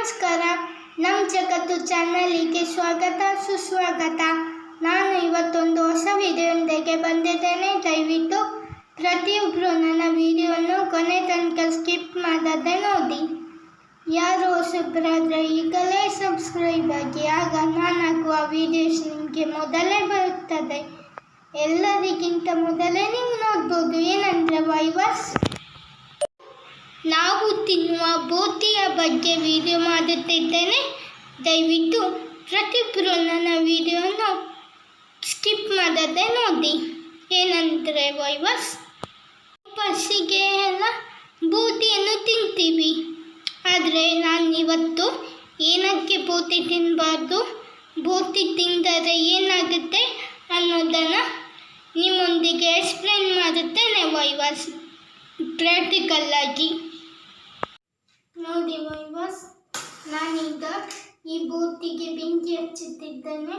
ನಮಸ್ಕಾರ. ನಮ್ಮ ಜಗತ್ತು ಚಾನಲಿಗೆ ಸ್ವಾಗತ, ಸುಸ್ವಾಗತ. ನಾನು ಇವತ್ತೊಂದು ಹೊಸ ವಿಡಿಯೋದೊಂದಿಗೆ ಬಂದಿದ್ದೇನೆ. ದಯವಿಟ್ಟು ಪ್ರತಿಯೊಬ್ಬರು ನನ್ನ ವಿಡಿಯೋವನ್ನು ಕೊನೆ ತನಕ ಸ್ಕಿಪ್ ಮಾಡದೆ ನೋಡಿ. ಯಾರು ಹೊಸಬ್ರಾದ್ರೆ ಈಗಲೇ ಸಬ್ಸ್ಕ್ರೈಬ್ ಆಗಿ, ಆಗ ನಾನು ಹಾಕುವ ವಿಡಿಯೋಸ್ ನಿಮಗೆ ಮೊದಲೇ ಬರುತ್ತದೆ. ಎಲ್ಲರಿಗಿಂತ ಮೊದಲೇ ನೀವು ನೋಡ್ಬೋದು. ಏನಂದರೆ ವೈವಸ್ ನಾವು ತಿನ್ನುವ ಬೋತಿಯ ಬಗ್ಗೆ ವಿಡಿಯೋ ಮಾಡುತ್ತಿದ್ದೇನೆ. ದಯವಿಟ್ಟು ಪ್ರತಿಯೊಬ್ಬರು ನನ್ನ ವಿಡಿಯೋನ ಸ್ಕಿಪ್ ಮಾಡದೆ ನೋಡಿ. ಏನಂದರೆ ವೈವಸ್ ಪಸಿಗೆ ಎಲ್ಲ ಬೂತಿಯನ್ನು ತಿಂತೀವಿ. ಆದರೆ ನಾನು ಇವತ್ತು ಏನಕ್ಕೆ ಬೂತಿ ತಿನ್ನಬಾರ್ದು ಬೋತಿ ತಿಂದರೆ ಏನಾಗುತ್ತೆ ಅನ್ನೋದನ್ನು ನಿಮ್ಮೊಂದಿಗೆ ಎಕ್ಸ್ಪ್ಲೇನ್ ಮಾಡುತ್ತೇನೆ ವೈವಸ್ ಪ್ರಾಕ್ಟಿಕಲ್ ಆಗಿ. ನೋಡಿ ವೈವಸ್ ನಾನೀಗ ಈ ಬೂತಿಗೆ ಬೆಂಕಿ ಹಚ್ಚುತ್ತಿದ್ದೇನೆ.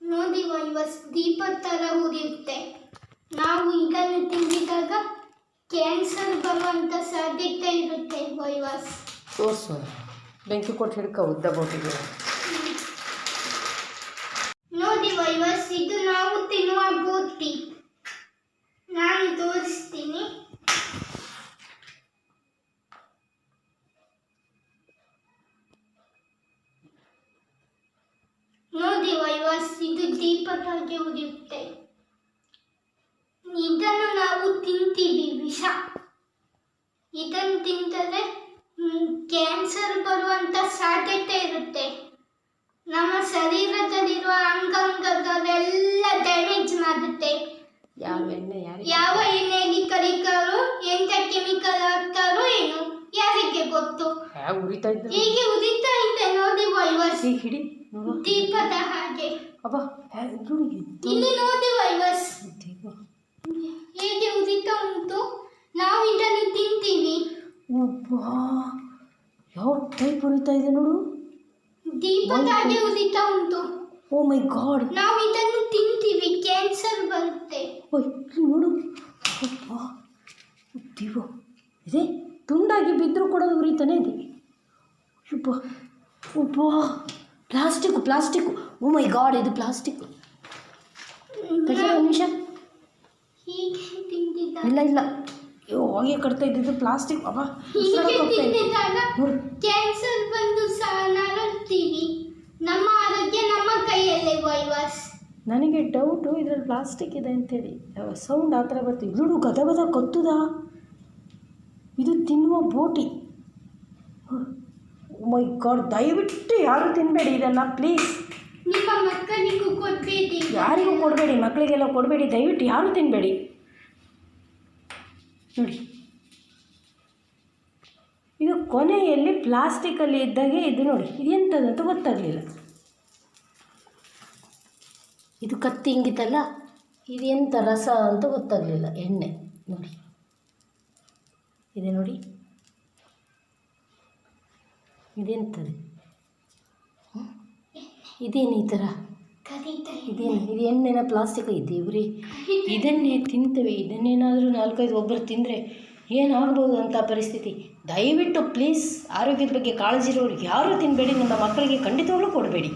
ನೋಡಿ ವೈವಸ್ ದೀಪ ಥರ ಉರಿಯುತ್ತೆ. ನಾವು ಇದನ್ನು ತಿಂದಿದಾಗ ಕ್ಯಾನ್ಸರ್ ಬರುವಂಥ ಸಾಧ್ಯತೆ ಇರುತ್ತೆ ವೈವಸ್ ತೋರಿಸು ಬೆಂಕಿ ಕೊಟ್ಟು ಹಿಡ್ಕೊ ಉದ್ದ ಬೋಟಿಗೆ ನೋಡಿ ವೈವಸ್ ಇದು ನಾವು ತಿನ್ನುವ ಬೂತಿ ನಾನು ತೋರಿಸ್ತೀನಿ ನೋಡಿ ಇದು ಉರಿಯುತ್ತೆ. ಇದನ್ನು ನಾವು ತಿಂತೀವಿ ವಿಷ. ಇದನ್ನು ತಿಂದರೆ ಕ್ಯಾನ್ಸರ್ ಬರುವಂತ ಸಾಧ್ಯತೆ ಇರುತ್ತೆ. ನಮ್ಮ ಶರೀರದಲ್ಲಿರುವ ಅಂಗಾಂಗಗಳೆಲ್ಲ ಡ್ಯಾಮೇಜ್ ಗೊತ್ತು ಯಾವ ಉರಿತಾ ಇದ್ದ? ಹೀಗೆ ಉದಿತಾ ಇದೆ ನೋಡಿ ವೈವರ್ಸ್ ಈಗ ಹಿಡಿ ನೋಡು. ದೀಪದ ಹಾಗೆ. ಅಬ್ಬ ಹ್ಯಾ- ನೋಡು ಎದ್ದು. ಇಲ್ಲಿ ನೋಡಿ ವೈವರ್ಸ್ ದೀಪ. ಹೇಗೆ ಉದಿತಾ ಉಂಟು? ನಾವು ಇದನ್ನು ತಿಂತೀವಿ. ಅಬ್ಬಾ ಯಾವ ಟೈಪ್ ಉರಿತಾ ಇದೆ ನೋಡು? ದೀಪದ ಹಾಗೆ ಉದಿತಾ ಉಂಟು. ಓ ಮೈ ಗಾಡ್ ನಾವು ಇದನ್ನು ತಿಂತೀವಿ ಕ್ಯಾನ್ಸರ್ ಬರುತ್ತೆ ಓಯ್ ಇಲ್ಲಿ ನೋಡು ಅಬ್ಬಾ ದೀಪ ಇದೆ ತುಂಡಾಗಿ ಬಿದ್ದರೂ ಕೂಡ ಉರಿತಾನೇ ಇದೆ. ಅಬ್ಬಾ ಅಬ್ಬಾ plastic plastic oh my god ಇದು ಪ್ಲಾಸ್ಟಿಕ್ ನಿಮಿಷ. ಇಲ್ಲ ಇಲ್ಲ. ಅಯ್ಯೋ ಹಾಗೆ ಕಟ್ತಾ ಇದ್ದಿದ್ದು ಪ್ಲಾಸ್ಟಿಕ್ ಅಬ್ಬಾ ಕ್ಯಾನ್ಸರ್ ಬಂದು ಸಹ ನರಳ್ತೀವಿ ನಮ್ಮ ಆರೋಗ್ಯ ನಮ್ಮ ಕೈಯಲ್ಲೇ ವೈವಸ್ ನನಗೆ ಡೌಟು ಇದರಲ್ಲಿ ಪ್ಲಾಸ್ಟಿಕ್ ಇದೆ ಅಂತೇಳಿ. ಸೌಂಡ್ ಆ ಥರ ಬರ್ತೀವಿ ಇಲ್ಲೂ ಗದ ಗದ ಕತ್ತುದ? ಇದು ತಿನ್ನುವ ಬೋಟಿ. ಮೈ ಗಾಡ್ ದಯವಿಟ್ಟು ಯಾರು ತಿನ್ನಬೇಡಿ ಇದನ್ನು ಪ್ಲೀಸ್ ನಿಮ್ಮ ಮಕ್ಕಳಿಗೂ ಕೊಡಬೇಡಿ. ಯಾರಿಗೂ ಕೊಡಬೇಡಿ ಮಕ್ಕಳಿಗೆಲ್ಲ ಕೊಡಬೇಡಿ ದಯವಿಟ್ಟು ಯಾರು ತಿನ್ನಬೇಡಿ ನೋಡಿ. ಇದು ಕೊನೆಯಲ್ಲಿ ಪ್ಲಾಸ್ಟಿಕಲ್ಲಿ ಇದ್ದಾಗೆ ಇದು ನೋಡಿ ಇದು ಎಂಥದ್ದಂತ ಗೊತ್ತಾಗಲಿಲ್ಲ. ಇದು ಕತ್ತಿ ಹಿಂಗಿತ್ತಲ್ಲ ಇದು ಎಂಥ ರಸ ಅಂತ ಗೊತ್ತಾಗಲಿಲ್ಲ ಎಣ್ಣೆ. ನೋಡಿ. ಇದೆ ನೋಡಿ. ಇದೆಂಥದ್ದು? ಇದೇನು ಈ ಥರ? ಇದೇನು? ಇದು ಎಣ್ಣೆನ ಪ್ಲಾಸ್ಟಿಕ್ ಐತೆ ಇವ್ರಿ. ಇದನ್ನೇ ತಿಂತವೆ. ಇದನ್ನೇನಾದರೂ ನಾಲ್ಕೈದು ಒಬ್ಬರು ತಿಂದರೆ ಏನಾಗ್ಬೋದು ಅಂತ ಪರಿಸ್ಥಿತಿ. ದಯವಿಟ್ಟು ಪ್ಲೀಸ್ ಆರೋಗ್ಯದ ಬಗ್ಗೆ ಕಾಳಜಿ ಇರೋರು ಯಾರೂ ತಿನ್ನಬೇಡಿ ನಿಮ್ಮ ಮಕ್ಕಳಿಗೆ ಖಂಡಿತವಾಗ್ಲೂ ಕೊಡಬೇಡಿ.